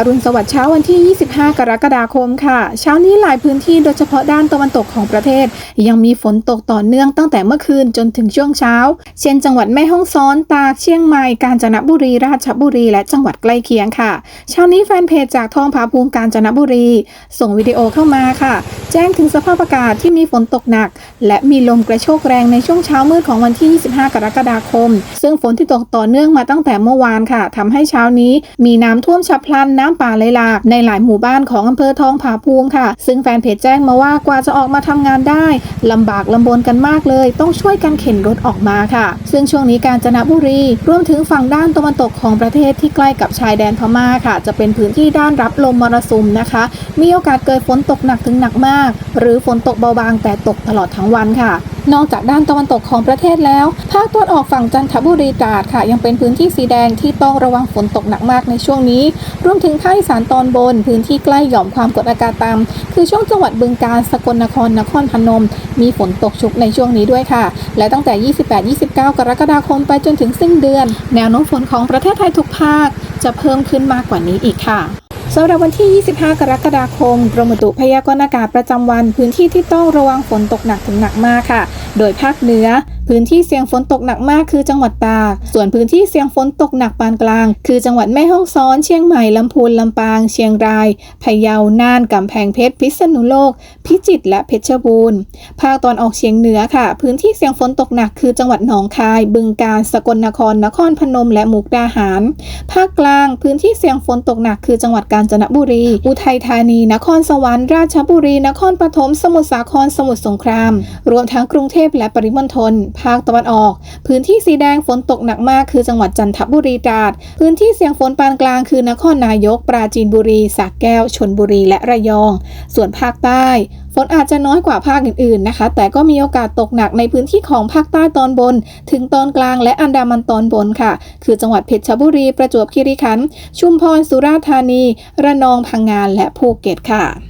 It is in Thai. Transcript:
อรุณสวัสดิ์เช้าวันที่ 25 กรกฎาคมค่ะ เช้านี้หลายพื้นที่โดยเฉพาะด้านตะวันตกของประเทศ ยังมีฝนตกต่อเนื่องตั้งแต่เมื่อคืนจนถึงช่วงเช้า เช่นจังหวัดแม่ฮ่องสอนตากเชียงใหม่กาญจนบุรีราชบุรี และจังหวัดใกล้เคียงค่ะ เช้านี้แฟนเพจจากทองผาภูมิกาญจนบุรี ส่งวิดีโอเข้ามาค่ะ แจ้งถึงสภาพอากาศที่มีฝนตกหนัก และมีลมกระโชกแรงในช่วงเช้ามืดของวันที่ 25 กรกฎาคม ซึ่งฝนที่ตกต่อเนื่องมาตั้งแต่เมื่อวานค่ะทำให้เช้านี้มีน้ำท่วมฉับพลันน้ำป่าไหลหลากในหลายหมู่บ้านของอำเภอทองผาภูมิค่ะ ซึ่งแฟนเพจแจ้งมาว่ากว่าจะออกมาทำงานได้ลำบากลำบนกันมากเลย ต้องช่วยกันเข็นรถออกมาค่ะ ซึ่งช่วงนี้กาญจนบุรี รวมถึงฝั่งด้านตะวันตกของประเทศที่ใกล้กับชายแดนพม่าค่ะ จะเป็นพื้นที่ด้านรับลมมรสุมนะคะ มีโอกาสเกิดฝนตกหนักถึงหนักมาก หรือฝนตกเบาบางแต่ตกตลอดทั้งวันค่ะ นอกจากด้านตะวันตกของประเทศแล้ว ภาคตะวันออกฝั่งจันทบุรีตราดค่ะ ยังเป็นพื้นที่สีแดงที่ต้องระวังฝนตกหนักมากในช่วงนี้ รวมถึงภาคอีสานตอนบน พื้นที่ใกล้หย่อมความกดอากาศต่ำคือช่วงจังหวัดบึงกาฬสกลนครนครพนม มีฝนตกชุกในช่วงนี้ด้วยค่ะ และตั้งแต่ 28-29 กรกฎาคมไปจนถึงสิ้นเดือน แนวโน้มฝนของประเทศไทยทุกภาคจะเพิ่มขึ้นมากกว่านี้อีกค่ะำหรับวันที่ 25 กรกฎาคม กรมอุตุพยากรณ์อากาศประจำวัน พื้นที่ที่ต้องระวังฝนตกหนักถึงหนักมากค่ะ โดยภาคเหนือ พื้นที่เสี่ยงฝนตกหนักมากคือจังหวัดตาก ส่วนพื้นที่เสี่ยงฝนตกหนักปานกลาง คือจังหวัดแม่ฮ่องสอน เชียงใหม่ ลำพูน ลำปาง เชียงราย พะเยา น่าน กำแพงเพชร พิษณุโลก พิจิตร และเพชรบูรณ์ ภาคตอนออกเฉียงเหนือค่ะ พื้นที่เสี่ยงฝนตกหนักคือจังหวัดหนองคาย บึงกาฬ สกลนคร นครพนม และมุกดาหาร ภาคกลาง พื้นที่เสี่ยงฝนตกหนักคือจังหวัดกาญจนบุรี อุทัยธานี นครสวรรค์ ราชบุรี นครปฐม สมุทรสาคร สมุทรสงคราม รวมทั้งกรุงเทพและปริมณฑลภาคตะวันออก พื้นที่สีแดงฝนตกหนักมากคือจังหวัดจันทบุรีตราด พื้นที่เสี่ยงฝนปานกลางคือนครนายก ปราจีนบุรีสระแก้ว ชนบุรีและระยอง ส่วนภาคใต้ฝนอาจจะน้อยกว่าภาคอื่นๆนะคะ แต่ก็มีโอกาสตกหนักในพื้นที่ของภาคใต้ตอนบน ถึงตอนกลางและอันดามันตอนบนค่ะ คือจังหวัดเพชรบุรี ประจวบคีรีขันธ์ ชุมพร สุราษฎร์ธานี ระนอง พังงาน และภูเก็ตค่ะ